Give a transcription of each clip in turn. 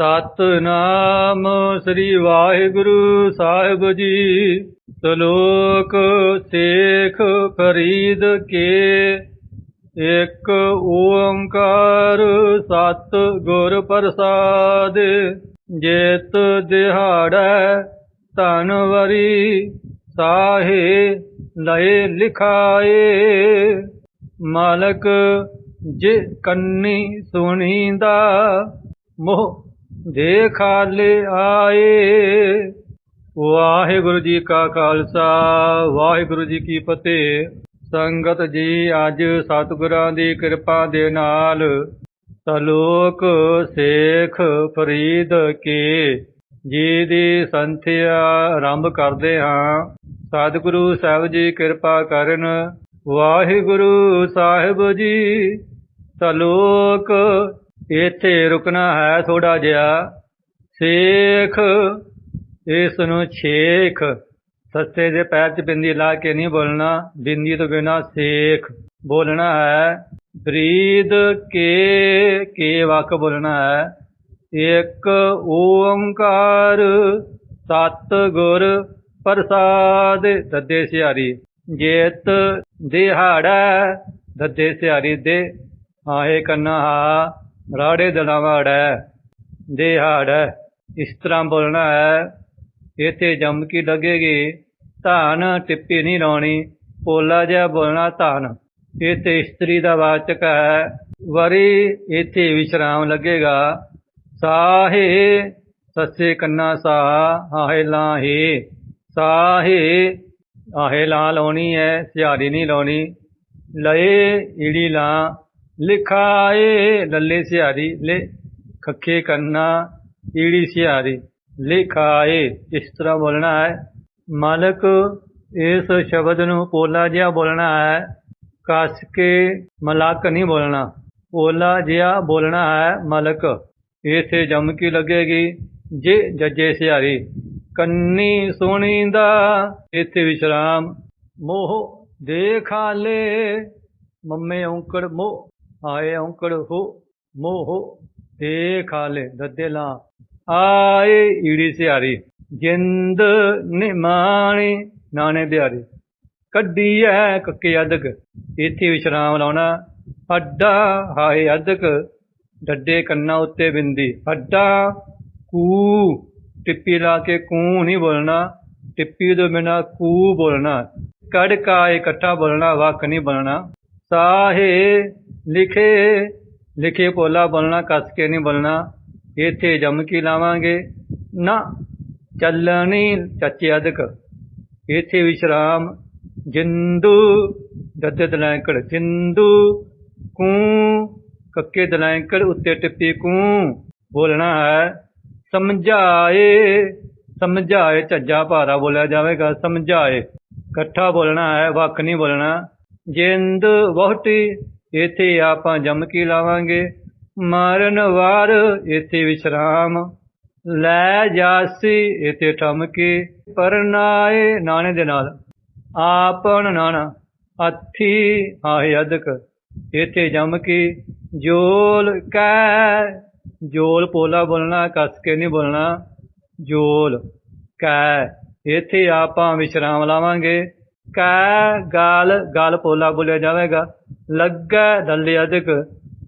ਸਤਨਾਮ ਸ੍ਰੀ ਵਾਹਿਗੁਰੂ ਸਾਹਿਬ ਜੀ। ਸ਼ਲੋਕ ਸੇਖ ਫਰੀਦ ਕੇ। ਇੱਕ ਓੰਕਾਰ ਸਤ ਗੁਰ ਪ੍ਰਸਾਦ। ਜੇਤ ਦਿਹਾੜੈ ਧਨਵਰੀ ਸਾਹੇ ਲਏ ਲਿਖਾਏ। ਮਾਲਕ ਜੇ ਕੰਨੀ ਸੁਣੀਂਦਾ, ਮੋਹ ਦੇਖਾਲੇ ਆਏ। ਵਾਹਿਗੁਰੂ ਜੀ ਕਾ ਖਾਲਸਾ, ਵਾਹਿਗੁਰੂ ਜੀ ਕੀ ਫਤਿਹ। ਸੰਗਤ ਜੀ, ਅੱਜ ਸਤਿਗੁਰਾਂ ਦੀ ਕਿਰਪਾ ਦੇ ਨਾਲ ਸਲੋਕ ਸੇਖ ਫਰੀਦ ਕੇ ਜੀ ਦੀ ਸੰਥਿਆ ਆਰੰਭ ਕਰਦੇ ਹਾਂ। ਸਤਿਗੁਰੂ ਸਾਹਿਬ ਜੀ ਕਿਰਪਾ ਕਰਨ, ਵਾਹਿਗੁਰੂ ਸਾਹਿਬ ਜੀ, ਸਲੋਕ ਇੱਥੇ ਰੁਕਣਾ ਹੈ ਥੋੜਾ ਜਿਹਾ। ਸੇਖ ਇਸ ਨੂੰ ਛੇਖ। ਸੱਸੇ ਦੇ ਪੈਰ 'ਚ ਬਿੰਦੀ ਲਾ ਕੇ ਨਹੀਂ ਬੋਲਣਾ। ਬਿੰਦੀ ਤੋਂ ਬਿਨਾ ਸੇਖ ਬੋਲਣਾ ਹੈ। ਬਰੀਦ ਕੇ ਕੇ ਵਾਕ ਬੋਲਣਾ ਹੈ। ਇੱਕ ਓੰਕਾਰ ਸਤ ਗੁਰ ਪ੍ਰਸਾਦ ਦੱਦੇ ਸਿਹਾਰੀ। ਜੇਤ ਦਿਹਾੜਾ ਦੱਦੇ ਸਿਹਾਰੀ ਦੇ। ਆਹੇ ਕੰਨਾ ਹਾ ਰਾੜੇ ਦੇ ਦਿਹਾੜਾ ਇਸ ਤਰ੍ਹਾਂ ਬੋਲਣਾ ਹੈ, ਇੱਥੇ ਜਮਕੀ ਲੱਗੇਗੀ, ਧਾਨ ਟਿੱਪੀ ਨਹੀਂ ਲਾਉਣੀ, ਪੋਲਾ ਜਿਹਾ ਬੋਲਣਾ ਧਾਨ। ਇੱਥੇ ਇਸਤਰੀ ਦਾ ਵਾਚਕ ਹੈ, ਵਰੀ ਇੱਥੇ ਵਿਸ਼ਰਾਮ ਲੱਗੇਗਾ। ਸਾਹੇ ਸੱਸੇ ਕੰਨਾ ਸਾ ਹਾਹੇ ਲਾਹੇ। ਸਾਹੇ, ਆਹੇ ਲਾ ਲਾਉਣੀ ਹੈ, ਸਿਹਾਰੀ ਨਹੀਂ ਲਾਉਣੀ। ਲਏ ਈੜੀ ਲਾ ਲਿਖਾਏ ਲੱਲੇ ਸਿਹਾਰੀ, ਲੈ ਖੱਖੇ ਕੰਨਾ, ਈੜੀ ਸਿਹਾਰੀ, ਲਿਖਾਏ, ਇਸ ਤਰ੍ਹਾਂ ਬੋਲਣਾ ਹੈ। ਮਾਲਕ ਇਸ ਸ਼ਬਦ ਨੂੰ ਪੋਲਾ ਜਿਹਾ ਬੋਲਣਾ ਹੈ। ਕੱਸ ਕੇ ਮਲਕ ਨਹੀਂ ਬੋਲਣਾ। ਪੋਲਾ ਜਿਹਾ ਬੋਲਣਾ ਹੈ ਮਲਕ। ਇਥੇ ਜਮਕੀ ਲੱਗੇਗੀ? ਜੇ ਜੱਜੇ ਸਿਹਾਰੀ, ਕੰਨੀ ਸੁਣੀਂਦਾ, ਇਥੇ ਵਿਸ਼ਰਾਮ। ਮੋਹ ਦੇਖਾਲੇ ਮੰਮੇ ਔਂਕੜ ਮੋਹ ਆਏ ਔਂਕੜ ਹੋ, ਮੋਹ ਦੇਖਾਲੇ ਦੱਦੇ ਲਾ। ਆਏ ਈੜੀ ਸਿਹਾਰੀ, ਜਿੰਦ ਨਿਮਾਣੀ, ਨਾਣੇ ਬਿਹਾਰੀ ਕੱਢੀ ਐ ਕੱਕੇ ਅਦਕ ਇੱਥੇ ਵਿਸ਼ਰਾਮ ਲਾਉਣਾ। ਅੱਡਾ ਹਾਏ ਅਦਕ, ਡੱਡੇ ਕੰਨਾਂ ਉੱਤੇ ਬਿੰਦੀ। ਅੱਡਾ ਕੂ ਟਿੱਪੀ ਲਾ ਕੇ ਕੂ ਨਹੀਂ ਬੋਲਣਾ। ਟਿੱਪੀ ਤੋਂ ਬਿਨਾ ਕੂ ਬੋਲਣਾ। ਕੜਕਾ ਇਕੱਠਾ ਬੋਲਣਾ ਵਕ ਨਹੀਂ ਬੋਲਣਾ ਸਾਹੇ ਲਿਖੇ ਲਿਖੇ ਪੋਲਾ ਬੋਲਣਾ ਕੱਸ ਕੇ ਨਹੀਂ ਬੋਲਣਾ ਇੱਥੇ ਜਮਕੀ ਲਾਵਾਂਗੇ? ਨਾ, ਚੱਲਣੀ ਚੱਚੇ ਅਦਕ। ਇੱਥੇ ਵਿਸ਼ਰਾਮ, ਜਿੰਦੂ ਦੱਦੇ ਦਲੈਂਕੜ ਜਿੰਦੂ, ਕੂ, ਕੱਕੇ ਦਲੈਂਕੜ ਉੱਤੇ ਟਿੱਪੀ ਕੂ। ਬੋਲਣਾ ਹੈ, ਸਮਝਾਏ ਸਮਝਾਏ ਝੱਜਾ ਭਾਰਾ ਬੋਲਿਆ ਜਾਵੇਗਾ, ਸਮਝਾਏ। ਇਕੱਠਾ ਬੋਲਣਾ ਹੈ, ਵੱਖ ਨਹੀਂ ਬੋਲਣਾ। ਜਿੰਦ ਬਹੁਤੀ ਇੱਥੇ ਆਪਾਂ ਜਮਕੀ ਲਾਵਾਂਗੇ। ਮਾਰਨ ਵਾਰ ਇਥੇ ਵਿਸ਼ਰਾਮ। ਲੈ ਜਾਸੀ ਇੱਥੇ ਠਮਕੀ ਪਰਨਾਏ ਨਾਣੇ ਦੇ ਨਾਲ। ਆਪਣ ਨਾਣਾ ਅਥੀ ਆਏ ਅਦਕ। ਇੱਥੇ ਜਮਕੀ ਜੋਲ ਕੈ ਜੋਲ ਪੋਲਾ ਬੋਲਣਾ, ਕੱਸ ਕੇ ਨਹੀਂ ਬੋਲਣਾ। ਜੋਲ ਕੈ ਇੱਥੇ ਆਪਾਂ ਵਿਸ਼ਰਾਮ ਲਾਵਾਂਗੇ। ਕੈ ਗਾਲ ਗਾਲ ਪੋਲਾ ਬੋਲਿਆ ਜਾਵੇਗਾ। ਲੱਗਾ ਦੱਲੇ ਅਧਿਕ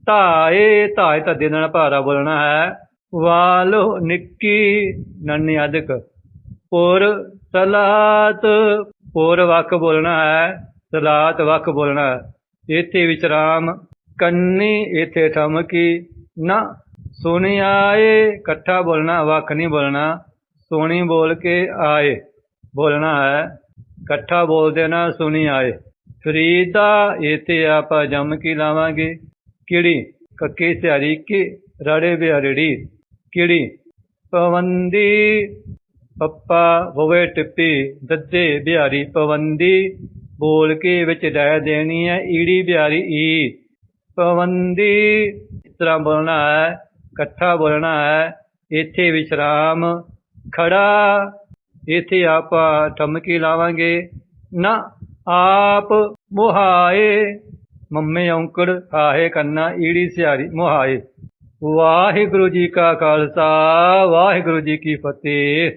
ਧਾਏ ਧਾਏ ਧੱਦੇ ਨਾਲ ਭਾਰਾ ਬੋਲਣਾ ਹੈ। ਵਾਲੋ ਨਿੱਕੀ ਨੰਨੀ ਅਦਕ ਪੁਰ ਸਲਾਤ, ਪੁਰ ਵਕ ਬੋਲਣਾ ਹੈ, ਸਲਾਤ ਵਕ ਬੋਲਣਾ ਹੈ। ਇੱਥੇ ਵਿਚਰਾਮ ਕੰਨੀ, ਇੱਥੇ ਠਮਕੀ, ਨਾ ਸੁਣੀ ਆਏ ਇਕੱਠਾ ਬੋਲਣਾ ਵਕ ਨਹੀਂ ਬੋਲਣਾ, ਸੁਣੀ ਬੋਲ ਕੇ ਆਏ, ਬੋਲਣਾ ਹੈ। ਇਕੱਠਾ ਬੋਲਦੇ ਨਾ ਸੁਣੀ ਆਏ ਫਰੀਦਾ ਇੱਥੇ ਆਪਾਂ ਜਮ ਕੀ ਲਾਵਾਂਗੇ? ਕਿਹੜੀ? ਕੱਕੇ ਸਿਆਰੀ ਕਿ, ਰੜੇ ਬਿਹਰੜੀ ਕਿਹੜੀ? ਪਵੰਦੀ। ਪੱਪਾ ਹੋਵੇ ਟਿੱਪੀ, ਦੱਦੇ ਬਿਹਾਰੀ ਪਵੰਦੀ। ਬੋਲ ਕੇ ਵਿੱਚ ਲੈ ਦੇਣੀ ਹੈ ਈੜੀ ਬਿਹਾਰੀ ਈ। ਪਵੰਦੀ, ਇਸ ਤਰ੍ਹਾਂ ਬੋਲਣਾ ਹੈ ਇਕੱਠਾ ਬੋਲਣਾ ਹੈ ਇੱਥੇ ਵਿਸ਼ਰਾਮ, ਖੜਾ। ਇੱਥੇ ਆਪਾਂ ਠਮਕੀ ਲਾਵਾਂਗੇ। ਨਾ ਆਪ ਮੁਹਾਏ। ਮੰਮੇ ਔਂਕੜ ਆਹੇ ਕੰਨਾ ਈੜੀ ਸਿਆਰੀ ਮੁਹਾਏ। ਵਾਹਿਗੁਰੂ ਜੀ ਕਾ ਖਾਲਸਾ, ਵਾਹਿਗੁਰੂ ਜੀ ਕੀ ਫਤਿਹ।